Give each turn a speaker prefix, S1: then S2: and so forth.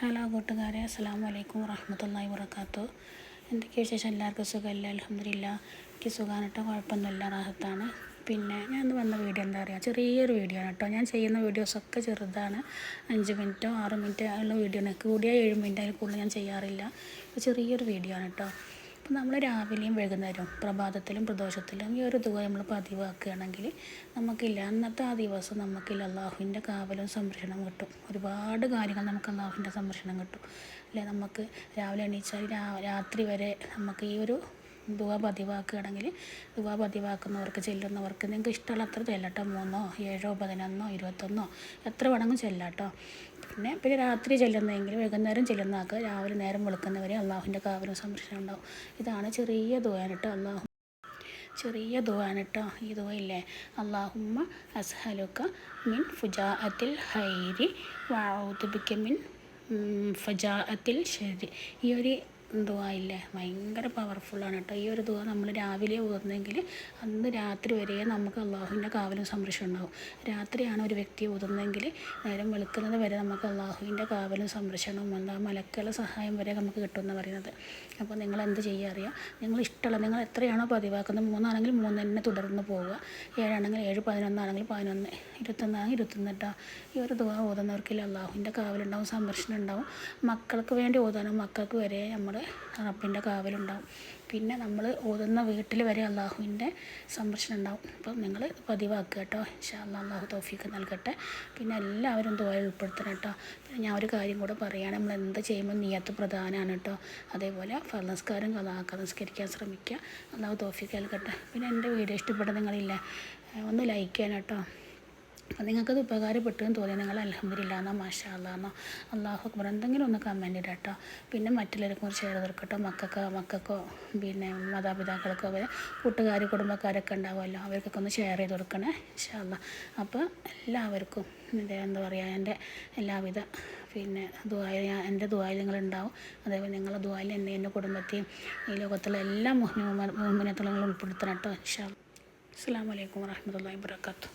S1: Hello കൂട്ടുകാരെ അസ്സാം വലൈക്കും വറഹമത്തല്ലാഹി വർക്കാത്തു എന്തൊക്കെയാണ് വിശേഷം? എല്ലാവർക്കും സുഖമല്ല? അലഹമില്ല എനിക്ക് സുഖമാണ് കേട്ടോ കുഴപ്പമൊന്നുമില്ല റാഹത്താണ്. പിന്നെ ഞാൻ ഇന്ന് വന്ന വീഡിയോ എന്താ പറയുക ചെറിയൊരു വീഡിയോ ആണ് കേട്ടോ ഞാൻ ചെയ്യുന്ന വീഡിയോസൊക്കെ ചെറുതാണ്. അഞ്ച് മിനിറ്റോ ആറ് മിനിറ്റോ ഉള്ള വീഡിയോ ആണ്. കൂടിയ ഏഴ് മിനിറ്റ് അതിൽ കൂടുതൽ ഞാൻ ചെയ്യാറില്ല. ചെറിയൊരു വീഡിയോ ആണ് കേട്ടോ അപ്പം നമ്മൾ രാവിലെയും വൈകുന്നേരവും പ്രഭാതത്തിലും പ്രദോഷത്തിലും ഈ ഒരു തുക നമ്മൾ പതിവാക്കുകയാണെങ്കിൽ നമുക്കില്ല അന്നത്തെ ആ ദിവസം നമുക്കില്ല അള്ളാഹുവിന്റെ കാവലും സംരക്ഷണം കിട്ടും. ഒരുപാട് കാര്യങ്ങൾ നമുക്ക് അള്ളാഹുവിന്റെ സംരക്ഷണം കിട്ടും. അല്ലെ? നമുക്ക് രാവിലെ എണീച്ചാൽ രാത്രി വരെ നമുക്ക് ഈ ഒരു ദുവ പതിവാക്കുകയാണെങ്കിൽ ദുവ പതിവാക്കുന്നവർക്ക് ചെല്ലുന്നവർക്ക് നിങ്ങൾക്ക് ഇഷ്ടമുള്ള അത്ര ചെല്ലട്ടോ. മൂന്നോ ഏഴോ പതിനൊന്നോ ഇരുപത്തൊന്നോ എത്ര വേണമെങ്കിലും ചെല്ലാട്ടോ. പിന്നെ പിന്നെ രാത്രി ചെല്ലുന്നതെങ്കിൽ വൈകുന്നേരം ചെല്ലുന്നതൊക്കെ രാവിലെ നേരം വെളുക്കുന്നവരെ അള്ളാഹുവിന്റെ കാവലും സംരക്ഷണം ഉണ്ടാവും. ഇതാണ് ചെറിയ ദുവാനിട്ട് അള്ളാഹു. ചെറിയ ദുവാനിട്ടോ ഈ ദുവയില്ലേ അള്ളാഹുമ്മ അസ്ഹലുക്ക മിൻ ഫുജാഅത്തിൽ ഹൈരി വൗദുബിക്ക മിൻ ഫജാഅത്തിൽ ശരി. ഈ ഒരു ദുവ ഇല്ലേ ഭയങ്കര പവർഫുള്ളാണ് കേട്ടോ. ഈ ഒരു ദുവ നമ്മൾ രാവിലെ ഓതുന്നെങ്കിൽ അന്ന് രാത്രി വരെ നമുക്ക് അള്ളാഹുവിന്റെ കാവലും സംരക്ഷണം ഉണ്ടാവും. രാത്രിയാണ് ഒരു വ്യക്തി ഓതുന്നതെങ്കിൽ നേരം വെളുക്കുന്നത് വരെ നമുക്ക് അള്ളാഹുവിന്റെ കാവലും സംരക്ഷണവും എന്താ മലക്കളുടെ സഹായം വരെ നമുക്ക് കിട്ടുമെന്ന് പറയുന്നത്. അപ്പോൾ നിങ്ങൾ എന്ത് ചെയ്യുക അറിയാം? നിങ്ങൾ ഇഷ്ടമുള്ള നിങ്ങൾ എത്രയാണോ പതിവാക്കുന്നത്? മൂന്നാണെങ്കിൽ മൂന്ന് തന്നെ തുടർന്ന് പോവുക. ഏഴാണെങ്കിൽ ഏഴ് പതിനൊന്നാണെങ്കിൽ പതിനൊന്ന്. ഇരുപത്തൊന്നാണെങ്കിൽ ഇരുപത്തൊന്ന് ഈ ഒരു ദുവ ഓതുന്നവർക്കില്ല അള്ളാഹുവിന്റെ കാവലുണ്ടാവും സംരക്ഷണം ഉണ്ടാവും. മക്കൾക്ക് വേണ്ടി ഓതാനും മക്കൾക്ക് വരെ നമ്മൾ റബ്ബിന്റെ കാവലുണ്ടാവും. പിന്നെ നമ്മൾ ഓതുന്ന വീട്ടിൽ വരെ അള്ളാഹുവിന്റെ സംരക്ഷണം ഉണ്ടാവും. അപ്പം നിങ്ങൾ പതിവാക്കുക കേട്ടോ. ഇൻഷാ അല്ലാ അള്ളാഹു തോഫീക്ക് നൽകട്ടെ. പിന്നെ എല്ലാവരും ദുബായിൽ ഉൾപ്പെടുത്തണം കേട്ടോ. പിന്നെ ഞാൻ ഒരു കാര്യം കൂടെ പറയുകയാണ് നമ്മൾ എന്ത് ചെയ്യുമ്പോൾ നീയത്ത് പ്രധാനമാണ് കേട്ടോ. അതേപോലെ ഫലനസ്കാരം കഥാക്ക നിസ്കരിക്കാൻ ശ്രമിക്കുക. അള്ളാഹു തോഫീക്ക് നൽകട്ടെ. പിന്നെ എന്റെ വീഡിയോ ഇഷ്ടപ്പെട്ട നിങ്ങളില്ലേ ഒന്ന് ലൈക്ക് ചെയ്യണം കേട്ടോ. അപ്പോൾ നിങ്ങൾക്കത് ഉപകാരപ്പെട്ടെന്ന് തോന്നി നിങ്ങൾ അലഹമ്മദില്ലാന്നോ മാഷാ അല്ലാന്നോ അള്ളാഹു അക്ബർ. എന്തെങ്കിലും ഒന്ന് കമന്റ് ഇടാം കേട്ടോ പിന്നെ മറ്റുള്ളവർക്കും ഒരു ഷെയർ തീർക്കട്ടോ മക്കൾക്കോ മക്കൾക്കോ പിന്നെ മാതാപിതാക്കൾക്കോ അവരെ കൂട്ടുകാർ കുടുംബക്കാരൊക്കെ ഉണ്ടാവുമല്ലോ. അവർക്കൊക്കെ ഒന്ന് ഷെയർ ചെയ്ത് കൊടുക്കണേ ഇൻഷാല്ല അപ്പോൾ എല്ലാവർക്കും എന്റെ എന്താ പറയുക എന്റെ എല്ലാവിധ പിന്നെ ദുബായിൽ ഞാൻ എന്റെ ദുബായിൽ നിങ്ങളുണ്ടാവും അതേപോലെ നിങ്ങളുടെ ദുബായിൽ എന്നെ എന്റെ കുടുംബത്തെയും ഈ ലോകത്തുള്ള എല്ലാ മുഹമ്മിനത്തുള്ള നിങ്ങൾ ഉൾപ്പെടുത്തണം കേട്ടോ ഇൻഷാ അസ്സാം വലൈക്കും വാഹമത്തല്ലാ വാബർക്കാത്തു